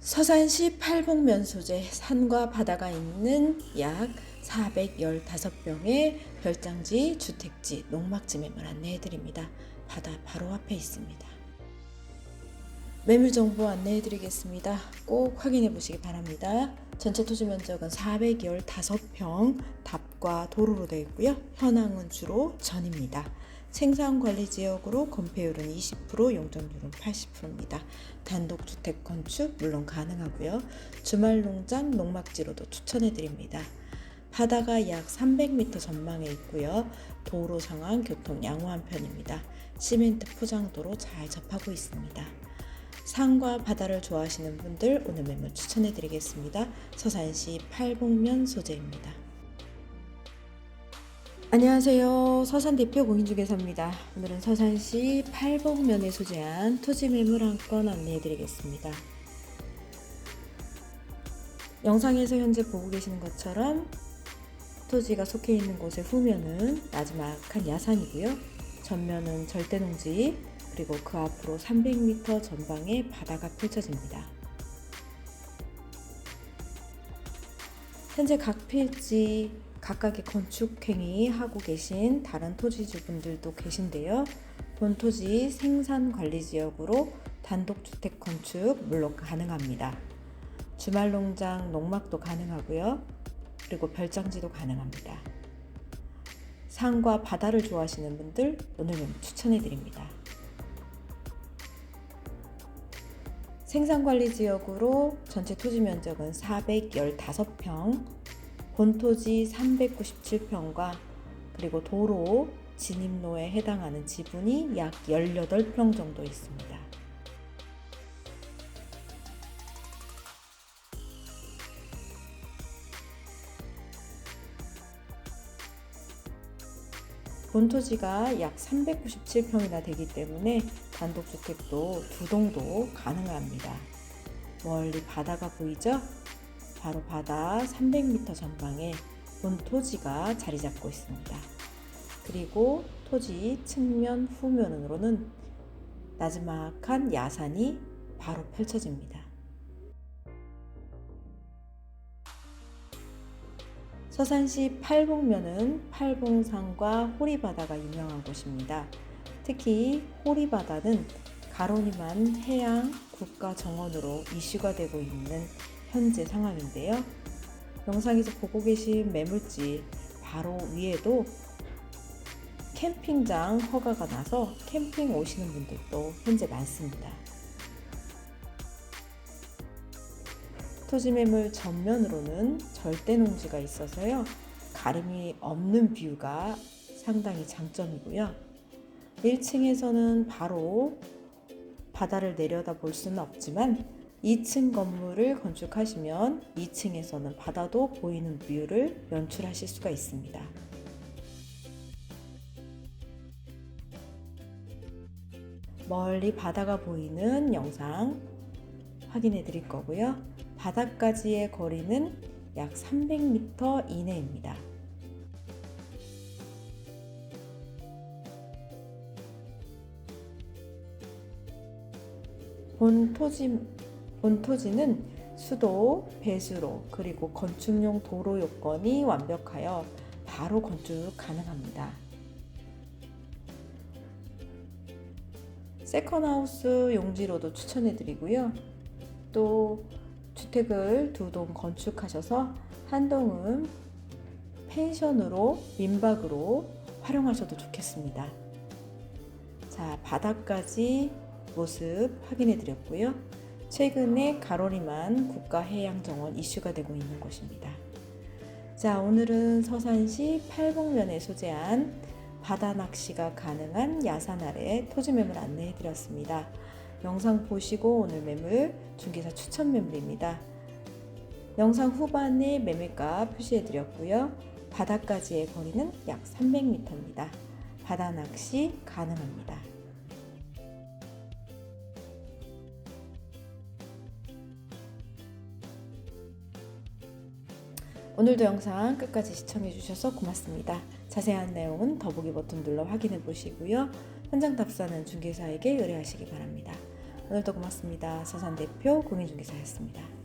서산시 팔봉면 소재 산과 바다가 있는 약 415평의 별장지, 주택지, 농막지 매물 안내해 드립니다. 바다 바로 앞에 있습니다. 매물 정보 안내해 드리겠습니다. 꼭 확인해 보시기 바랍니다. 전체 토지 면적은 415평, 답 과 도로로 되어 있고요. 현황은 주로 전입니다. 생산 관리 지역으로 건폐율은 20%, 용적률은 80%입니다. 단독 주택 건축 물론 가능하고요. 주말 농장, 농막지로도 추천해 드립니다. 바다가 약 300m 전망에 있고요. 도로 상황, 교통 양호한 편입니다. 시멘트 포장도로 잘 접하고 있습니다. 산과 바다를 좋아하시는 분들 오늘 매물 추천해 드리겠습니다. 서산시 팔봉면 소재입니다. 안녕하세요. 서산 대표 공인중개사입니다. 오늘은 서산시 팔봉면에 소재한 토지 매물 한 건 안내해 드리겠습니다. 영상에서 현재 보고 계시는 것처럼 토지가 속해 있는 곳의 후면은 나지막한 야산이고요. 전면은 절대 농지, 그리고 그 앞으로 300m 전방에 바다가 펼쳐집니다. 현재 각 필지 각각의 건축행위 하고 계신 다른 토지주분들도 계신데요. 본 토지 생산 관리 지역으로 단독주택 건축 물론 가능합니다. 주말 농장 농막도 가능하고요. 그리고 별장지도 가능합니다. 산과 바다를 좋아하시는 분들 오늘은 추천해 드립니다. 생산관리 지역으로 전체 토지 면적은 415평, 본토지 397평과 그리고 도로 진입로에 해당하는 지분이 약 18평 정도 있습니다. 본토지가 약 397평이나 되기 때문에 단독주택도 두 동도 가능합니다. 멀리 바다가 보이죠? 바로 바다 300m 전방에 본 토지가 자리 잡고 있습니다. 그리고 토지 측면 후면으로는 나지막한 야산이 바로 펼쳐집니다. 서산시 팔봉면은 팔봉산과 호리바다가 유명한 곳입니다. 특히 호리바다는 가로니만 해양 국가 정원으로 이슈가 되고 있는 현재 상황인데요. 영상에서 보고 계신 매물지 바로 위에도 캠핑장 허가가 나서 캠핑 오시는 분들도 현재 많습니다. 토지 매물 전면으로는 절대 농지가 있어서요. 가름이 없는 뷰가 상당히 장점이고요. 1층에서는 바로 바다를 내려다 볼 수는 없지만 2층 건물을 건축하시면 2층에서는 바다도 보이는 뷰를 연출하실 수가 있습니다. 멀리 바다가 보이는 영상 확인해 드릴 거고요. 바다까지의 거리는 약 300m 이내입니다. 본 토지, 본 토지는 수도, 배수로, 그리고 건축용 도로 요건이 완벽하여 바로 건축 가능합니다. 세컨하우스 용지로도 추천해 드리고요. 또 주택을 두 동 건축하셔서 한 동은 펜션으로 민박으로 활용하셔도 좋겠습니다. 자, 바닥까지 모습 확인해 드렸고요. 최근에 가로리만 국가해양정원 이슈가 되고 있는 곳입니다. 자, 오늘은 서산시 팔봉면에 소재한 바다 낚시가 가능한 야산 아래 토지 매물 안내해 드렸습니다. 영상 보시고 오늘 매물 중개사 추천 매물입니다. 영상 후반에 매매가 표시해 드렸고요. 바다까지의 거리는 약 300m입니다. 바다 낚시 가능합니다. 오늘도 영상 끝까지 시청해 주셔서 고맙습니다. 자세한 내용은 더보기 버튼 눌러 확인해 보시고요. 현장 답사는 중개사에게 의뢰하시기 바랍니다. 오늘도 고맙습니다. 서산 대표 공인중개사였습니다.